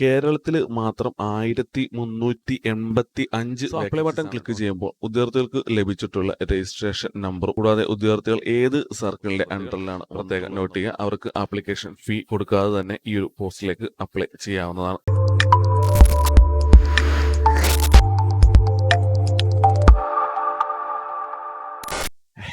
കേരളത്തിൽ മാത്രം ആയിരത്തി മുന്നൂറ്റി എൺപത്തി അഞ്ച് അപ്ലൈ ബട്ടൺ ക്ലിക്ക് ചെയ്യുമ്പോൾ ഉദ്യോഗാർത്ഥികൾക്ക് ലഭിച്ചിട്ടുള്ള രജിസ്ട്രേഷൻ നമ്പർ കൂടാതെ ഉദ്യോഗാർത്ഥികൾ ഏത് സർക്കിളിന്റെ അണ്ടറിലാണ് പ്രത്യേകം നോട്ട് ചെയ്യുക അവർക്ക് ആപ്ലിക്കേഷൻ ഫീ കൊടുക്കാതെ തന്നെ ഈ ഒരു പോസ്റ്റിലേക്ക് അപ്ലൈ ചെയ്യാവുന്നതാണ്.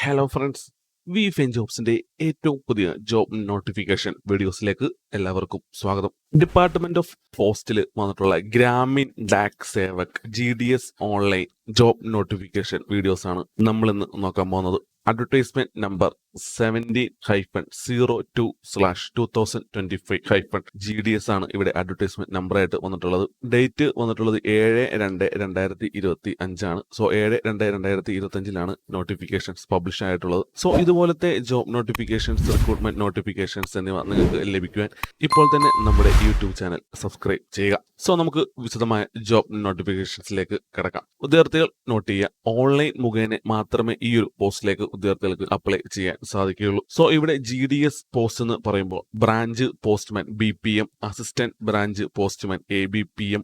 ഹലോ ഫ്രണ്ട്സ് വി ഫെൻ ജോബ്സിന്റെ ഏറ്റവും പുതിയ ജോബ് നോട്ടിഫിക്കേഷൻ വീഡിയോസിലേക്ക് എല്ലാവർക്കും സ്വാഗതം. ഡിപ്പാർട്ട്മെന്റ് ഓഫ് പോസ്റ്റിൽ വന്നിട്ടുള്ള Gramin Dak Sevak G D S online job notification videos ആണ് നമ്മൾ ഇന്ന് നോക്കാൻ പോകുന്നത്. Advertisement number seventeen hyphen zero two slash two thousand twenty five hyphen G D S ആണ് ഇവിടെ അഡ്വർടൈസ്മെന്റ് നമ്പർ ആയിട്ട് വന്നിട്ടുള്ളത്. ഡേറ്റ് വന്നിട്ടുള്ളത് ഏഴ് രണ്ട് രണ്ടായിരത്തി ഇരുപത്തി അഞ്ചാണ്. സോ ഏഴ് രണ്ട് രണ്ടായിരത്തി ഇരുപത്തി അഞ്ചിലാണ് നോട്ടിഫിക്കേഷൻസ് പബ്ലിഷ് ആയിട്ടുള്ളത്. സോ ഇതുപോലത്തെ ജോബ് നോട്ടിഫിക്കേഷൻസ് റിക്രൂട്ട്മെന്റ് നോട്ടിഫിക്കേഷൻസ് എന്നിവ നിങ്ങൾക്ക് ലഭിക്കുവാൻ ഇപ്പോൾ തന്നെ നമ്മുടെ യൂട്യൂബ് ചാനൽ സബ്സ്ക്രൈബ് ചെയ്യുക. സോ നമുക്ക് വിശദമായ ജോബ് നോട്ടിഫിക്കേഷൻസിലേക്ക് കിടക്കാം. വിദ്യാർത്ഥികൾ നോട്ട് ചെയ്യുക. ഓൺലൈൻ മുഖേന മാത്രമേ ഈ ഒരു പോസ്റ്റിലേക്ക് ഉദ്യോഗാർത്ഥികൾക്ക് അപ്ലൈ ചെയ്യാൻ സാധിക്കുകയുള്ളൂ. സോ ഇവിടെ ജി ഡി എസ് പോസ്റ്റ് എന്ന് പറയുമ്പോൾ branch postman B P M assistant branch postman A B P M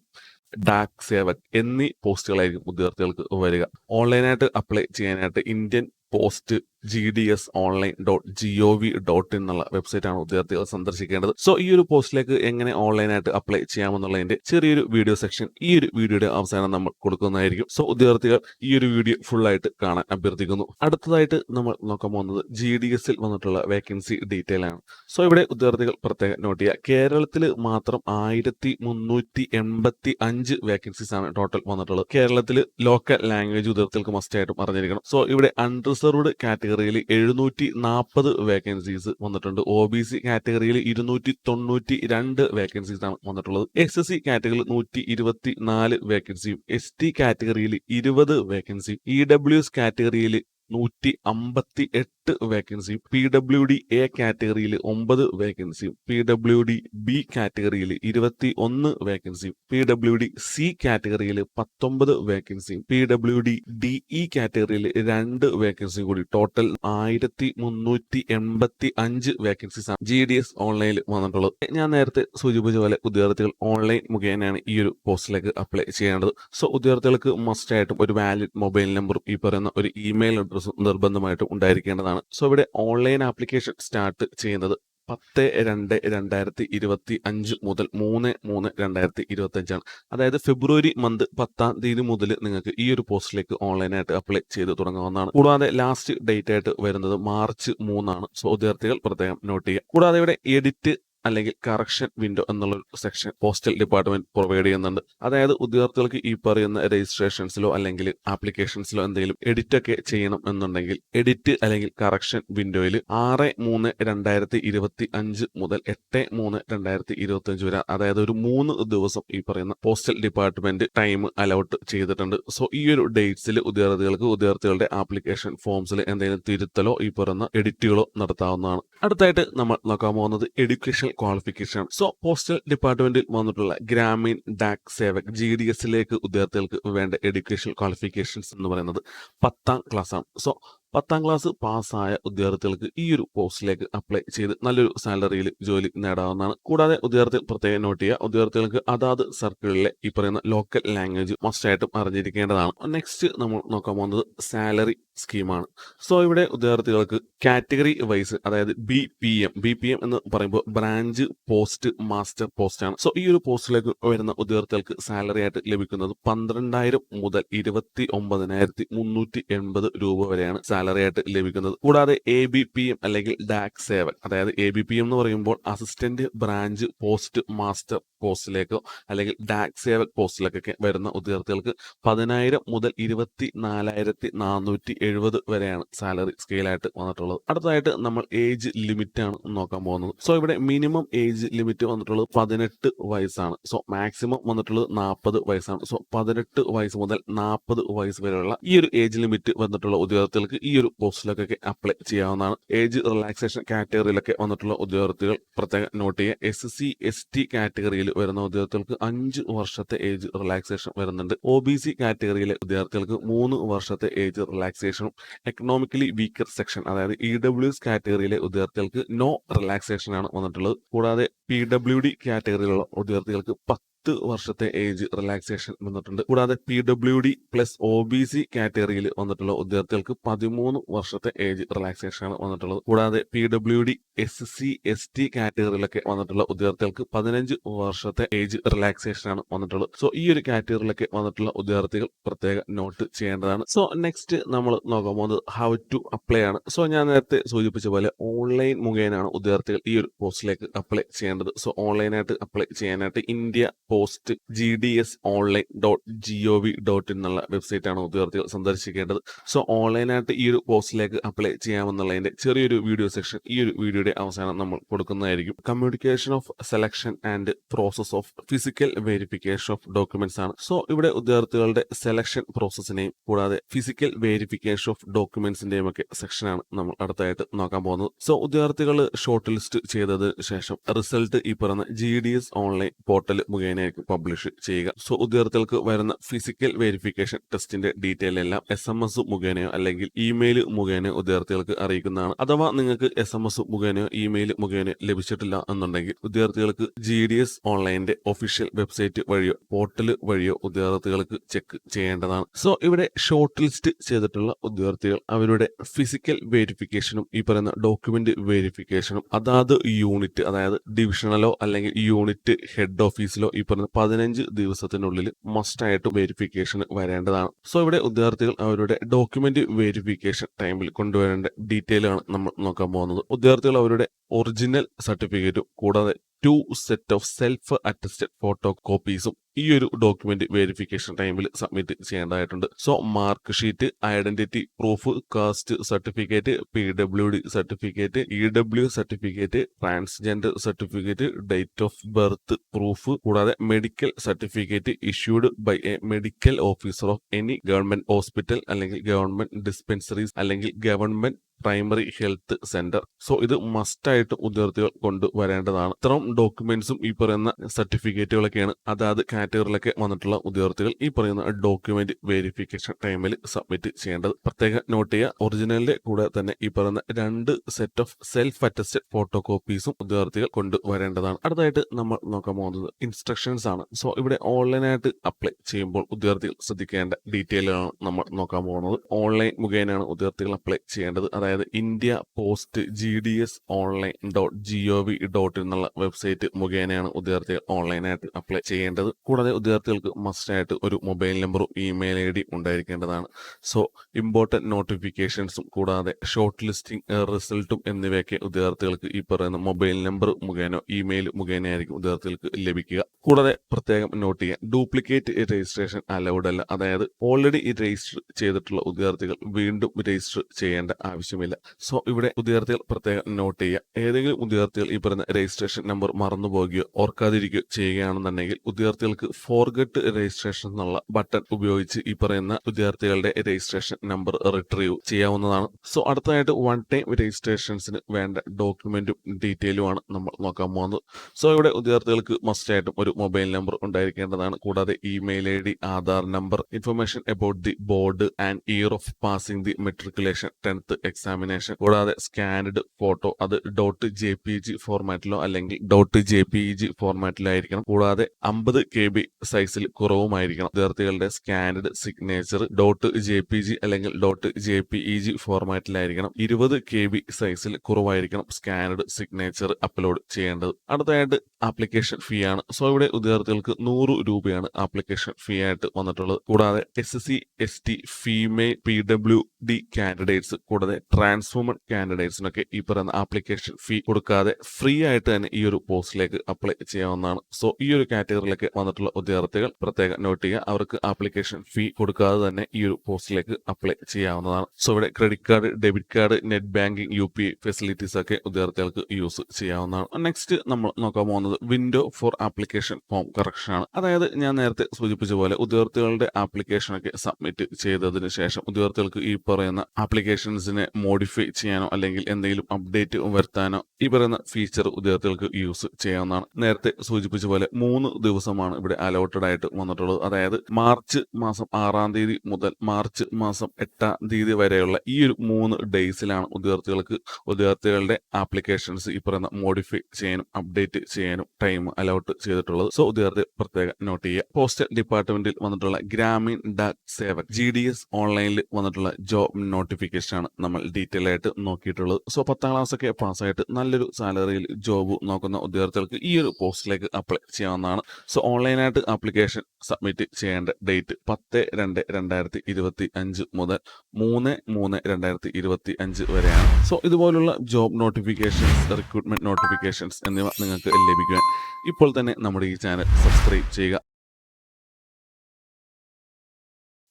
Dak Sevak എന്നീ പോസ്റ്റുകളായിരിക്കും ഉദ്യോഗാർത്ഥികൾക്ക് വരിക. ഓൺലൈനായിട്ട് അപ്ലൈ ചെയ്യാനായിട്ട് Indian post G D S online dot G O V dot എന്നുള്ള വെബ്സൈറ്റ് ആണ് ഉദ്യോഗാർത്ഥികൾ സന്ദർശിക്കേണ്ടത്. സോ ഈ ഒരു പോസ്റ്റിലേക്ക് എങ്ങനെ ഓൺലൈനായിട്ട് അപ്ലൈ ചെയ്യാമെന്നുള്ളതിന്റെ ചെറിയൊരു വീഡിയോ സെക്ഷൻ ഈ ഒരു വീഡിയോയുടെ അവസാനം നമ്മൾ കൊടുക്കുന്നതായിരിക്കും. സോ വിദ്യാർത്ഥികൾ ഈ ഒരു വീഡിയോ ഫുൾ ആയിട്ട് കാണാൻ അഭ്യർത്ഥിക്കുന്നു. അടുത്തതായിട്ട് നമ്മൾ നോക്കാൻ പോകുന്നത് ജി ഡി എസിൽ വന്നിട്ടുള്ള വേക്കൻസി ഡീറ്റെയിൽ ആണ്. സോ ഇവിടെ വിദ്യാർത്ഥികൾ പ്രത്യേകം നോട്ട് ചെയ്യുക. കേരളത്തിൽ മാത്രം ആയിരത്തി മുന്നൂറ്റി എൺപത്തി അഞ്ച് വേക്കൻസീസ് ആണ് ടോട്ടൽ വന്നിട്ടുള്ളത്. കേരളത്തിൽ ലോക്കൽ ലാംഗ്വേജ് വിദ്യാർത്ഥികൾക്ക് മസ്റ്റ് ആയിട്ടും അറിഞ്ഞിരിക്കണം. സോ ഇവിടെ അൺറിസർവ്ഡ് കാറ്റഗറിയിൽ എഴുന്നൂറ്റി നാൽപ്പത് വേക്കൻസീസ് വന്നിട്ടുണ്ട്. ഒ ബി സി കാറ്റഗറിയിൽ ഇരുന്നൂറ്റി തൊണ്ണൂറ്റി രണ്ട് വേക്കൻസീസ് ആണ് വന്നിട്ടുള്ളത്. എസ് എസ് സി കാറ്റഗറിയിൽ നൂറ്റി ഇരുപത്തി നാല് വേക്കൻസിയും എസ് ടി കാറ്റഗറിയിൽ ഇരുപത് വേക്കൻസിയും ഇ ഡബ്ല്യു എസ് കാറ്റഗറിയിൽ നൂറ്റി അമ്പത്തി എട്ട് വേക്കൻസിയും പി ഡബ്ല്യു ഡി എ കാറ്റഗറിയിൽ ഒമ്പത് വേക്കൻസിയും പി ഡബ്ല്യു ഡി ബി കാറ്റഗറിയിൽ ഇരുപത്തി ഒന്ന് വേക്കൻസിയും പി ഡബ്ല്യു ഡി സി കാറ്റഗറിയിൽ പത്തൊമ്പത് വേക്കൻസിയും P W D D E കാറ്റഗറിയിൽ രണ്ട് വേക്കൻസിയും കൂടി. ടോട്ടൽ ആയിരത്തി മുന്നൂറ്റി എൺപത്തി അഞ്ച് വേക്കൻസീസ് ആണ് ജി ഡി എസ് ഓൺലൈനിൽ വന്നിട്ടുള്ളത്. ഞാൻ നേരത്തെ സൂചിപ്പിച്ച പോലെ ഉദ്യോഗാർത്ഥികൾ ഓൺലൈൻ മുഖേനയാണ് ഈ ഒരു പോസ്റ്റിലേക്ക് അപ്ലൈ ചെയ്യേണ്ടത്. സോ ഉദ്യോഗാർത്ഥികൾക്ക് മസ്റ്റ് ആയിട്ടും ഒരു വാലിഡ് മൊബൈൽ നമ്പറും ഈ പറയുന്ന ഒരു ഇമെയിൽ അഡ്രസ്സും നിർബന്ധമായിട്ടും ഉണ്ടായിരിക്കേണ്ടതാണ്. സോ ഇവിടെ ഓൺലൈൻ ആപ്ലിക്കേഷൻ സ്റ്റാർട്ട് ചെയ്യുന്നത് പത്ത് രണ്ട് രണ്ടായിരത്തി ഇരുപത്തി അഞ്ച് മുതൽ മൂന്ന് മൂന്ന് രണ്ടായിരത്തി ഇരുപത്തി അഞ്ചാണ് അതായത് ഫെബ്രുവരി മന്ത് പത്താം തീയതി മുതൽ നിങ്ങൾക്ക് ഈ ഒരു പോസ്റ്റിലേക്ക് ഓൺലൈനായിട്ട് അപ്ലൈ ചെയ്ത് തുടങ്ങാവുന്നതാണ്. കൂടാതെ ലാസ്റ്റ് ഡേറ്റ് ആയിട്ട് വരുന്നത് മാർച്ച് മൂന്നാണ്. സോ വിദ്യാർത്ഥികൾ പ്രത്യേകം നോട്ട് ചെയ്യുക. കൂടാതെ ഇവിടെ എഡിറ്റ് അല്ലെങ്കിൽ കറക്ഷൻ വിൻഡോ എന്നുള്ള സെക്ഷൻ പോസ്റ്റൽ ഡിപ്പാർട്ട്മെന്റ് പ്രൊവൈഡ് ചെയ്യുന്നുണ്ട്. അതായത് ഉദ്യോഗാർത്ഥികൾക്ക് ഈ പറയുന്ന രജിസ്ട്രേഷൻസിലോ അല്ലെങ്കിൽ ആപ്ലിക്കേഷൻസിലോ എന്തെങ്കിലും എഡിറ്റ് ഒക്കെ ചെയ്യണം എന്നുണ്ടെങ്കിൽ എഡിറ്റ് അല്ലെങ്കിൽ കറക്ഷൻ വിൻഡോയിൽ ആറ് മൂന്ന് രണ്ടായിരത്തി ഇരുപത്തി അഞ്ച് മുതൽ എട്ട് മൂന്ന് രണ്ടായിരത്തി ഇരുപത്തി അഞ്ച് വരെ അതായത് ഒരു മൂന്ന് ദിവസം ഈ പറയുന്ന പോസ്റ്റൽ ഡിപ്പാർട്ട്മെന്റ് ടൈം അലൗട്ട് ചെയ്തിട്ടുണ്ട്. സോ ഈ ഒരു ഡേറ്റ്സിൽ ഉദ്യോഗാർത്ഥികൾക്ക് ഉദ്യോഗാർത്ഥികളുടെ ആപ്ലിക്കേഷൻ ഫോംസിൽ എന്തെങ്കിലും തിരുത്തലോ ഈ പറയുന്ന എഡിറ്റുകളോ നടത്താവുന്നതാണ്. അടുത്തായിട്ട് നമ്മൾ നോക്കാൻ പോകുന്നത് എഡ്യൂക്കേഷൻ ക്വാളിഫിക്കേഷൻ സോ പോസ്റ്റൽ ഡിപ്പാർട്ട്മെന്റിൽ വന്നിട്ടുള്ള ഗ്രാമീൺ ഡാക് സേവക് ജി ഡി എസിലേക്ക് ഉദ്യോഗാർത്ഥികൾക്ക് വേണ്ട എഡ്യൂക്കേഷൻ ക്വാളിഫിക്കേഷൻസ് എന്ന് പറയുന്നത് പത്താം ക്ലാസ് ആണ് സോ പത്താം ക്ലാസ് പാസ്സായ ഉദ്യോഗാർത്ഥികൾക്ക് ഈ ഒരു പോസ്റ്റിലേക്ക് അപ്ലൈ ചെയ്ത് നല്ലൊരു സാലറിയിൽ ജോലി നേടാവുന്നതാണ്. കൂടാതെ ഉദ്യോഗാർത്ഥികൾ പ്രത്യേകം നോട്ട് ചെയ്യുക ഉദ്യോഗാർത്ഥികൾക്ക് അതാത് സർക്കിളിലെ ഈ പറയുന്ന ലോക്കൽ ലാംഗ്വേജ് മസ്റ്റായിട്ടും അറിഞ്ഞിരിക്കേണ്ടതാണ്. നെക്സ്റ്റ് നമ്മൾ നോക്കാൻ പോകുന്നത് സാലറി സ്കീമാണ് സോ ഇവിടെ ഉദ്യോഗാർത്ഥികൾക്ക് കാറ്റഗറി വൈസ് അതായത് B P M B P M എന്ന് പറയുമ്പോൾ ബ്രാഞ്ച് പോസ്റ്റ് മാസ്റ്റർ പോസ്റ്റ് ആണ്. സോ ഈ ഒരു പോസ്റ്റിലേക്ക് വരുന്ന ഉദ്യോഗാർത്ഥികൾക്ക് സാലറി ആയിട്ട് ലഭിക്കുന്നത് പന്ത്രണ്ടായിരം മുതൽ ഇരുപത്തി ഒമ്പതിനായിരത്തി മുന്നൂറ്റി എൺപത് രൂപ വരെയാണ് സാലറി ആയിട്ട് ലഭിക്കുന്നത്. കൂടാതെ എ ബി പി എം അല്ലെങ്കിൽ ഡാക് സേവൻ അതായത് എ ബി പി എം എന്ന് പറയുമ്പോൾ അസിസ്റ്റന്റ് ബ്രാഞ്ച് പോസ്റ്റ് മാസ്റ്റർ പോസ്റ്റിലേക്കോ അല്ലെങ്കിൽ ഡാക് സേവക് പോസ്റ്റിലേക്കൊക്കെ വരുന്ന ഉദ്യോഗാർത്ഥികൾക്ക് പതിനായിരം മുതൽ ഇരുപത്തി നാലായിരത്തി നാനൂറ്റി എഴുപത് വരെയാണ് സാലറി സ്കെയിലായിട്ട് വന്നിട്ടുള്ളത്. അടുത്തതായിട്ട് നമ്മൾ ഏജ് ലിമിറ്റ് ആണ് നോക്കാൻ പോകുന്നത്. സോ ഇവിടെ മിനിമം ഏജ് ലിമിറ്റ് വന്നിട്ടുള്ളത് പതിനെട്ട് വയസ്സാണ്. സോ മാക്സിമം വന്നിട്ടുള്ളത് നാൽപ്പത് വയസ്സാണ്. സോ പതിനെട്ട് വയസ്സ് മുതൽ നാൽപ്പത് വയസ്സ് വരെയുള്ള ഈ ഒരു ഏജ് ലിമിറ്റ് വന്നിട്ടുള്ള ഉദ്യോഗാർത്ഥികൾക്ക് ഈ ഒരു പോസ്റ്റിലൊക്കെ അപ്ലൈ ചെയ്യാവുന്നതാണ്. ഏജ് റിലാക്സേഷൻ കാറ്റഗറിയിലൊക്കെ വന്നിട്ടുള്ള ഉദ്യോഗാർത്ഥികൾ പ്രത്യേകം നോട്ട് ചെയ്യുക. എസ് സി എസ് ടി കാറ്റഗറിയിൽ വരുന്ന ഉദ്യോഗാർത്ഥികൾക്ക് അഞ്ച് വർഷത്തെ ഏജ് റിലാക്സേഷൻ വരുന്നുണ്ട്. ഒ ബി സി കാറ്റഗറിയിലെ ഉദ്യോഗാർത്ഥികൾക്ക് മൂന്ന് വർഷത്തെ ഏജ് റിലാക്സേഷനും എക്കണോമിക്കലി വീക്കർ സെക്ഷൻ അതായത് ഇ ഡബ്ല്യു എസ് കാറ്റഗറിയിലെ ഉദ്യോഗാർത്ഥികൾക്ക് നോ റിലാക്സേഷൻ ആണ് വന്നിട്ടുള്ളത്. കൂടാതെ പി ഡബ്ല്യു ഡി കാറ്റഗറിയിലുള്ള ഉദ്യോഗാർത്ഥികൾക്ക് പത്ത് പത്ത് വർഷത്തെ ഏജ് റിലാക്സേഷൻ വന്നിട്ടുണ്ട്. കൂടാതെ P W D plus O B C കാറ്റഗറിയിൽ വന്നിട്ടുള്ള ഉദ്യോഗാർത്ഥികൾക്ക് പതിമൂന്ന് വർഷത്തെ ഏജ് റിലാക്സേഷൻ ആണ് വന്നിട്ടുള്ളത്. കൂടാതെ P W D S C S T കാറ്റഗറിയിലൊക്കെ വന്നിട്ടുള്ള ഉദ്യോഗാർത്ഥികൾക്ക് പതിനഞ്ച് വർഷത്തെ ഏജ് റിലാക്സേഷൻ ആണ് വന്നിട്ടുള്ളത്. സോ ഈ ഒരു കാറ്റഗറിയിലൊക്കെ വന്നിട്ടുള്ള ഉദ്യോഗാർത്ഥികൾ പ്രത്യേക നോട്ട് ചെയ്യേണ്ടതാണ്. സോ നെക്സ്റ്റ് നമ്മൾ നോക്കാൻ പോകുന്നത് ഹൗ ടു അപ്ലൈ ആണ്. സോ ഞാൻ നേരത്തെ സൂചിപ്പിച്ച പോലെ ഓൺലൈൻ മുഖേനയാണ് ഉദ്യോഗാർത്ഥികൾ ഈ ഒരു പോസ്റ്റിലേക്ക് അപ്ലൈ ചെയ്യേണ്ടത്. സോ ഓൺലൈനായിട്ട് അപ്ലൈ ചെയ്യാനായിട്ട് India post G D S online dot G O V dot എന്നുള്ള വെബ്സൈറ്റ് ആണ് ഉദ്യോഗാർത്ഥികൾ സന്ദർശിക്കേണ്ടത്. സോ ഓൺലൈനായിട്ട് ഈ ഒരു പോസ്റ്റിലേക്ക് അപ്ലൈ ചെയ്യാമെന്നുള്ളതിന്റെ ചെറിയൊരു വീഡിയോ സെക്ഷൻ ഈ ഒരു വീഡിയോയുടെ അവസാനം നമ്മൾ കൊടുക്കുന്നതായിരിക്കും. Communication of selection and process of physical verification of documents ആണ്. സോ ഇവിടെ ഉദ്യോഗാർത്ഥികളുടെ സെലക്ഷൻ പ്രോസസ്സിനെയും കൂടാതെ ഫിസിക്കൽ വെരിഫിക്കേഷൻ ഓഫ് ഡോക്യുമെന്റ്സിന്റെയും ഒക്കെ സെക്ഷനാണ് നമ്മൾ അടുത്തായിട്ട് നോക്കാൻ പോകുന്നത്. സോ ഉദ്യോഗാർത്ഥികൾ ഷോർട്ട് ലിസ്റ്റ് ചെയ്തതിന് ശേഷം റിസൾട്ട് ഈ പറഞ്ഞ G D S online portal മുഖേനയായിരിക്കും publish ചെയ്യുക. സോ ഉദ്യോഗാർത്ഥികൾക്ക് വരുന്ന ഫിസിക്കൽ വെരിഫിക്കേഷൻ ടെസ്റ്റിന്റെ ഡീറ്റെയിൽ എല്ലാം എസ് എം എസ് മുഖേനയോ അല്ലെങ്കിൽ ഇമെയിൽ മുഖേനയോ ഉദ്യോഗാർത്ഥികൾക്ക് അറിയിക്കുന്നതാണ്. അഥവാ നിങ്ങൾക്ക് എസ് എം എസ് മുഖേനയോ ഇമെയിൽ മുഖേനയോ ലഭിച്ചിട്ടില്ല എന്നുണ്ടെങ്കിൽ ഉദ്യോഗാർത്ഥികൾക്ക് ജി ഡി എസ് ഓൺലൈനിന്റെ ഒഫീഷ്യൽ വെബ്സൈറ്റ് വഴിയോ പോർട്ടൽ വഴിയോ ഉദ്യോഗാർത്ഥികൾക്ക് ചെക്ക് ചെയ്യേണ്ടതാണ്. സോ ഇവിടെ ഷോർട്ട് ലിസ്റ്റ് ചെയ്തിട്ടുള്ള ഉദ്യോഗാർത്ഥികൾ അവരുടെ ഫിസിക്കൽ വെരിഫിക്കേഷനും ഈ പറയുന്ന ഡോക്യുമെന്റ് വെരിഫിക്കേഷനും അതാത് യൂണിറ്റ് അതായത് ഡിവിഷണലോ അല്ലെങ്കിൽ യൂണിറ്റ് ഹെഡ് ഓഫീസിലോ ഈ പറയുന്ന പതിനഞ്ച് ദിവസത്തിനുള്ളിൽ മസ്റ്റായിട്ട് വെരിഫിക്കേഷൻ വരേണ്ടതാണ്. സോ ഇവിടെ ഉദ്യോഗാർത്ഥികൾ അവരുടെ ഡോക്യുമെന്റ് വെരിഫിക്കേഷൻ ടൈമിൽ കൊണ്ടുവരേണ്ട ഡീറ്റെയിൽ ആണ് നമ്മൾ നോക്കാൻ പോകുന്നത്. ഉദ്യോഗാർത്ഥികൾ അവരുടെ ഒറിജിനൽ സർട്ടിഫിക്കറ്റും കൂടാതെ two set of self attested photo കോപ്പീസും ഈ ഒരു ഡോക്യുമെന്റ് വെരിഫിക്കേഷൻ ടൈമിൽ സബ്മിറ്റ് ചെയ്യേണ്ടതായിട്ടുണ്ട്. So mark sheet identity proof caste certificate P W D certificate E W certificate transgender certificate date of birth proof കൂടാതെ medical certificate issued by a medical officer of any government hospital അല്ലെങ്കിൽ government dispensaries അല്ലെങ്കിൽ government primary health centre so ഇത് മസ്റ്റായിട്ട് ഉദ്യോഗാർത്ഥികൾ കൊണ്ടുവരേണ്ടതാണ് ഇത്തരം ഡോക്യുമെന്റ്സും ഈ പറയുന്ന സർട്ടിഫിക്കറ്റുകളൊക്കെയാണ് അതാത് കാറ്റഗറിയിലൊക്കെ വന്നിട്ടുള്ള ഉദ്യോഗാർത്ഥികൾ ഈ പറയുന്ന ഡോക്യുമെന്റ് വെരിഫിക്കേഷൻ ടൈമിൽ സബ്മിറ്റ് ചെയ്യേണ്ടത്. പ്രത്യേക നോട്ട് ചെയ്യുക ഒറിജിനലിന്റെ കൂടെ തന്നെ ഈ പറയുന്ന രണ്ട് set of self attested photo കോപ്പീസും ഉദ്യോഗാർത്ഥികൾ കൊണ്ടുവരേണ്ടതാണ് അടുത്തായിട്ട് നമ്മൾ നോക്കാൻ പോകുന്നത് ഇൻസ്ട്രക്ഷൻസ് ആണ്. സോ ഇവിടെ ഓൺലൈനായിട്ട് അപ്ലൈ ചെയ്യുമ്പോൾ ഉദ്യോഗാർത്ഥികൾ ശ്രദ്ധിക്കേണ്ട ഡീറ്റെയിലാണ് നമ്മൾ നോക്കാൻ പോകുന്നത്. ഓൺലൈൻ മുഖേനയാണ് ഉദ്യോഗാർത്ഥികൾ അപ്ലൈ ചെയ്യേണ്ടത്. അതായത് India post G D S online dot G O V dot എന്നുള്ള വെബ്സൈറ്റ് മുഖേനയാണ് ഉദ്യോഗാർത്ഥികൾ ഓൺലൈനായിട്ട് അപ്ലൈ ചെയ്യേണ്ടത്. കൂടാതെ ഉദ്യോഗാർത്ഥികൾക്ക് മസ്റ്റായിട്ട് ഒരു മൊബൈൽ നമ്പറും ഇമെയിൽ ഐ ഡി ഉണ്ടായിരിക്കേണ്ടതാണ്. സോ ഇമ്പോർട്ടന്റ് നോട്ടിഫിക്കേഷൻസും കൂടാതെ ഷോർട്ട് ലിസ്റ്റിംഗ് റിസൾട്ടും എന്നിവയൊക്കെ ഉദ്യോഗാർത്ഥികൾക്ക് ഈ പറയുന്ന മൊബൈൽ നമ്പർ മുഖേന ഇമെയിൽ മുഖേനയായിരിക്കും ഉദ്യോഗാർത്ഥികൾക്ക് ലഭിക്കുക. കൂടാതെ പ്രത്യേകം നോട്ട് ചെയ്യാൻ ഡ്യൂപ്ലിക്കേറ്റ് രജിസ്ട്രേഷൻ അലൗഡ് അല്ല. അതായത് ഓൾറെഡി രജിസ്റ്റർ ചെയ്തിട്ടുള്ള ഉദ്യോഗാർത്ഥികൾ വീണ്ടും രജിസ്റ്റർ ചെയ്യേണ്ട ആവശ്യമില്ല. സോ ഇവിടെ ഉദ്യോഗാർത്ഥികൾ പ്രത്യേകം നോട്ട് ചെയ്യുക. ഏതെങ്കിലും ഉദ്യോഗാർത്ഥികൾ ഈ പറയുന്ന രജിസ്ട്രേഷൻ നമ്പർ മറന്നു പോകുകയോ ഓർക്കാതിരിക്കുകയോ ചെയ്യുകയാണെന്നുണ്ടെങ്കിൽ ഉദ്യോഗാർത്ഥികൾക്ക് ഫോർഗട്ട് രജിസ്ട്രേഷൻ എന്നുള്ള ബട്ടൺ ഉപയോഗിച്ച് ഈ പറയുന്ന ഉദ്യോഗാർത്ഥികളുടെ രജിസ്ട്രേഷൻ നമ്പർ റിട്രീവ് ചെയ്യാവുന്നതാണ്. സോ അടുത്തതായിട്ട് വൺ ടൈം രജിസ്ട്രേഷൻസിന് വേണ്ട ഡോക്യുമെന്റും ഡീറ്റെയിലുമാണ് നമ്മൾ നോക്കാൻ പോകുന്നത്. സോ ഇവിടെ ഉദ്യോഗാർത്ഥികൾക്ക് മസ്റ്റ് ആയിട്ടും ഒരു മൊബൈൽ നമ്പർ ഉണ്ടായിരിക്കേണ്ടതാണ്. കൂടാതെ email I D Aadhaar number information about the board and year of passing the matriculation tenth examination കൂടാതെ സ്കാൻഡ് ഫോട്ടോ അത് ഡോട്ട് ജെ പി ജി ഫോർമാറ്റിലോ അല്ലെങ്കിൽ ഡോട്ട് ജെ പി ജി ഫോർമാറ്റിലോ ആയിരിക്കണം. കൂടാതെ അമ്പത് കെ ബി സൈസിൽ കുറവുമായിരിക്കണം. വിദ്യാർത്ഥികളുടെ scanned signature dot J P G അല്ലെങ്കിൽ dot J P E G ഫോർമാറ്റിലായിരിക്കണം ഇരുപത് കെ ബി സൈസിൽ കുറവായിരിക്കണം സ്കാൻഡ് സിഗ്നേച്ചർ അപ്ലോഡ് ചെയ്യേണ്ടത്. അടുത്തതായിട്ട് ആപ്ലിക്കേഷൻ ഫീ ആണ്. സോ ഇവിടെ വിദ്യാർത്ഥികൾക്ക് നൂറ് രൂപയാണ് ആപ്ലിക്കേഷൻ ഫീ ആയിട്ട് വന്നിട്ടുള്ളത്. കൂടാതെ S C S T female P W D candidates കൂടാതെ ട്രാൻസ്ഫോമർ കാൻഡിഡേറ്റ്സിനൊക്കെ ഈ പറയുന്ന ആപ്ലിക്കേഷൻ ഫീ കൊടുക്കാതെ ഫ്രീ ആയിട്ട് തന്നെ ഈ ഒരു പോസ്റ്റിലേക്ക് അപ്ലൈ ചെയ്യാവുന്നതാണ്. സോ ഈ ഒരു കാറ്റഗറിയിലേക്ക് വന്നിട്ടുള്ള ഉദ്യോഗാർത്ഥികൾ പ്രത്യേകം നോട്ട് ചെയ്യുക. അവർക്ക് ആപ്ലിക്കേഷൻ ഫീ കൊടുക്കാതെ തന്നെ ഈ ഒരു പോസ്റ്റിലേക്ക് അപ്ലൈ ചെയ്യാവുന്നതാണ്. സോ ഇവിടെ credit card debit card net banking U P facilities ഒക്കെ ഉദ്യോഗാർത്ഥികൾക്ക് യൂസ് ചെയ്യാവുന്നതാണ്. നെക്സ്റ്റ് നമ്മൾ നോക്കാൻ പോകുന്നത് window for application form correction ആണ്. അതായത് ഞാൻ നേരത്തെ സൂചിപ്പിച്ച പോലെ ഉദ്യോഗാർത്ഥികളുടെ ആപ്ലിക്കേഷൻ ഒക്കെ സബ്മിറ്റ് ചെയ്തതിന് ശേഷം ഉദ്യോഗാർത്ഥികൾക്ക് ഈ പറയുന്ന ആപ്ലിക്കേഷൻസിനെ മോഡിഫൈ ചെയ്യാനോ അല്ലെങ്കിൽ എന്തെങ്കിലും അപ്ഡേറ്റ് വരുത്താനോ ഈ പറയുന്ന ഫീച്ചർ ഉദ്യോഗാർത്ഥികൾക്ക് യൂസ് ചെയ്യാവുന്നതാണ്. നേരത്തെ സൂചിപ്പിച്ച പോലെ മൂന്ന് ദിവസമാണ് ഇവിടെ അലോട്ടഡ് ആയിട്ട് വന്നിട്ടുള്ളത്. അതായത് മാർച്ച് മാസം ആറാം തീയതി മുതൽ മാർച്ച് മാസം എട്ടാം തീയതി വരെയുള്ള ഈ ഒരു മൂന്ന് ഡേയ്സിലാണ് ഉദ്യോഗാർത്ഥികൾക്ക് ഉദ്യോഗാർത്ഥികളുടെ ആപ്ലിക്കേഷൻസ് ഈ പറയുന്ന മോഡിഫൈ ചെയ്യാനും അപ്ഡേറ്റ് ചെയ്യാനും ടൈം അലോട്ട് ചെയ്തിട്ടുള്ളത്. സോ ഉദ്യോഗാർത്ഥി പ്രത്യേകം നോട്ട് ചെയ്യുക. പോസ്റ്റൽ ഡിപ്പാർട്ട്മെന്റിൽ വന്നിട്ടുള്ള Gramin Dak Sevak G D S ഓൺലൈനിൽ വന്നിട്ടുള്ള ജോബ് നോട്ടിഫിക്കേഷൻ ആണ് നമ്മൾ ഡീറ്റെയിൽ ആയിട്ട് നോക്കിയിട്ടുള്ളത്. സോ പത്താം ക്ലാസ് ഒക്കെ പാസ്സായിട്ട് നല്ലൊരു സാലറിയിൽ ജോബ് നോക്കുന്ന ഉദ്യോഗാർത്ഥികൾക്ക് ഈ ഒരു പോസ്റ്റിലേക്ക് അപ്ലൈ ചെയ്യാവുന്നതാണ്. സോ ഓൺലൈനായിട്ട് ആപ്ലിക്കേഷൻ സബ്മിറ്റ് ചെയ്യേണ്ട ഡേറ്റ് പത്ത് രണ്ട് രണ്ടായിരത്തി ഇരുപത്തി അഞ്ച് മുതൽ മൂന്ന് മൂന്ന് രണ്ടായിരത്തി ഇരുപത്തി അഞ്ച് വരെയാണ്. സോ ഇതുപോലുള്ള ജോബ് നോട്ടിഫിക്കേഷൻസ് റിക്രൂട്ട്മെന്റ് നോട്ടിഫിക്കേഷൻസ് എന്നിവ നിങ്ങൾക്ക് ലഭിക്കുവാൻ ഇപ്പോൾ തന്നെ നമ്മുടെ ഈ ചാനൽ സബ്സ്ക്രൈബ് ചെയ്യുക.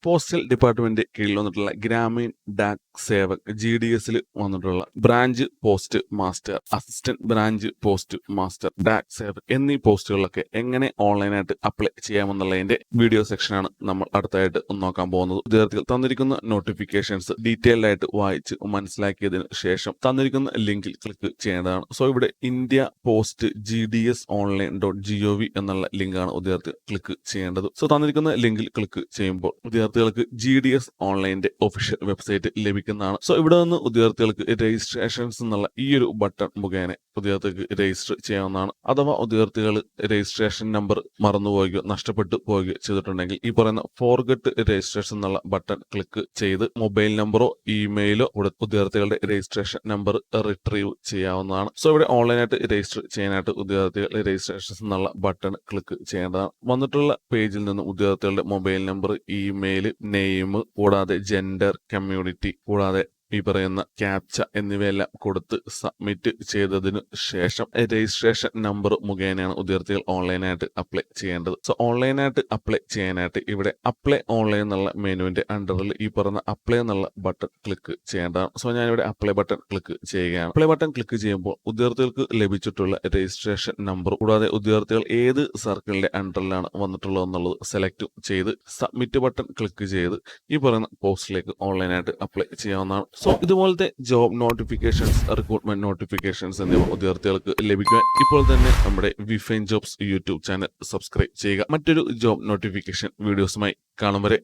പോസ്റ്റൽ ഡിപ്പാർട്ട്മെന്റ് കീഴിൽ വന്നിട്ടുള്ള ഗ്രാമീൺ ഡാക് സേവക് ജി ഡി എസിൽ വന്നിട്ടുള്ള branch post master assistant branch post master Dak Sevak എന്നീ പോസ്റ്റുകളിലൊക്കെ എങ്ങനെ ഓൺലൈനായിട്ട് അപ്ലൈ ചെയ്യാമെന്നുള്ളതിന്റെ വീഡിയോ സെക്ഷനാണ് നമ്മൾ അടുത്തായിട്ട് നോക്കാൻ പോകുന്നത്. വിദ്യാർത്ഥികൾ തന്നിരിക്കുന്ന നോട്ടിഫിക്കേഷൻസ് ഡീറ്റെയിൽഡ് ആയിട്ട് വായിച്ച് മനസ്സിലാക്കിയതിന് ശേഷം തന്നിരിക്കുന്ന ലിങ്കിൽ ക്ലിക്ക് ചെയ്യേണ്ടതാണ്. സോ ഇവിടെ India post G D S online dot G O V എന്നുള്ള ലിങ്കാണ് വിദ്യാർത്ഥികൾ ക്ലിക്ക് ചെയ്യേണ്ടത്. സോ തന്നിരിക്കുന്ന ലിങ്കിൽ ക്ലിക്ക് ചെയ്യുമ്പോൾ വിദ്യാർത്ഥികൾക്ക് ജി ഡി എസ് ഓൺലൈനിന്റെ ഒഫീഷ്യൽ വെബ്സൈറ്റ് ലഭിക്കുന്നതാണ് സോ ഇവിടെ നിന്ന് ഉദ്യോഗാർത്ഥികൾക്ക് രജിസ്ട്രേഷൻസ് എന്നുള്ള ഈ ഒരു ബട്ടൺ മുഖേന ഉദ്യോഗാർത്ഥികൾക്ക് രജിസ്റ്റർ ചെയ്യാവുന്നതാണ്. അഥവാ ഉദ്യോഗാർത്ഥികൾ രജിസ്ട്രേഷൻ നമ്പർ മറന്നുപോവുകയോ നഷ്ടപ്പെട്ടു പോവുകയോ ചെയ്തിട്ടുണ്ടെങ്കിൽ ഈ പറയുന്ന ഫോർഗട്ട് രജിസ്ട്രേഷൻ എന്നുള്ള ബട്ടൺ ക്ലിക്ക് ചെയ്ത് മൊബൈൽ നമ്പറോ ഇമെയിലോ ഉദ്യോഗാർത്ഥികളുടെ രജിസ്ട്രേഷൻ നമ്പർ റിട്രീവ് ചെയ്യാവുന്നതാണ്. സോ ഇവിടെ ഓൺലൈനായിട്ട് രജിസ്റ്റർ ചെയ്യാനായിട്ട് ഉദ്യോഗാർത്ഥികൾ രജിസ്ട്രേഷൻ എന്നുള്ള ബട്ടൺ ക്ലിക്ക് ചെയ്യേണ്ടതാണ്. വന്നിട്ടുള്ള പേജിൽ നിന്ന് ഉദ്യോഗാർത്ഥികളുടെ മൊബൈൽ നമ്പർ ഇമെയിൽ നെയിം കൂടാതെ ജെൻഡർ കമ്മ്യൂണിറ്റി കൂടാതെ ഈ പറയുന്ന ക്യാപ്ച എന്നിവയെല്ലാം കൊടുത്ത് സബ്മിറ്റ് ചെയ്തതിനു ശേഷം രജിസ്ട്രേഷൻ നമ്പർ മുഖേനയാണ് ഉദ്യോഗാർത്ഥികൾ ഓൺലൈനായിട്ട് അപ്ലൈ ചെയ്യേണ്ടത്. സോ ഓൺലൈനായിട്ട് അപ്ലൈ ചെയ്യാനായിട്ട് ഇവിടെ അപ്ലൈ ഓൺലൈൻ എന്നുള്ള മെനുവിന്റെ അണ്ടറിൽ ഈ പറയുന്ന അപ്ലൈ എന്നുള്ള ബട്ടൺ ക്ലിക്ക് ചെയ്യേണ്ടതാണ്. സോ ഞാനിവിടെ അപ്ലൈ ബട്ടൺ ക്ലിക്ക് ചെയ്യുകയാണ്. അപ്ലൈ ബട്ടൺ ക്ലിക്ക് ചെയ്യുമ്പോൾ ഉദ്യോഗാർത്ഥികൾക്ക് ലഭിച്ചിട്ടുള്ള രജിസ്ട്രേഷൻ നമ്പർ കൂടാതെ ഉദ്യോഗാർത്ഥികൾ ഏത് സർക്കിളിന്റെ അണ്ടറിലാണ് വന്നിട്ടുള്ളത് എന്നുള്ളത് സെലക്ട് ചെയ്ത് സബ്മിറ്റ് ബട്ടൺ ക്ലിക്ക് ചെയ്ത് ഈ പറയുന്ന പോസ്റ്റിലേക്ക് ഓൺലൈനായിട്ട് അപ്ലൈ ചെയ്യാവുന്നതാണ്. സോ ഇതുപോലത്തെ ജോബ് നോട്ടിഫിക്കേഷൻസ് റിക്രൂട്ട്മെന്റ് നോട്ടിഫിക്കേഷൻസ് എന്നിവ ഉദ്യോഗാർത്ഥികൾക്ക് ലഭിക്കുവാൻ ഇപ്പോൾ തന്നെ നമ്മുടെ വിഫൈൻ ജോബ്സ് യൂട്യൂബ് ചാനൽ സബ്സ്ക്രൈബ് ചെയ്യുക. മറ്റൊരു ജോബ് നോട്ടിഫിക്കേഷൻ വീഡിയോസുമായി കാണും വരെ.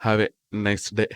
Have a nice day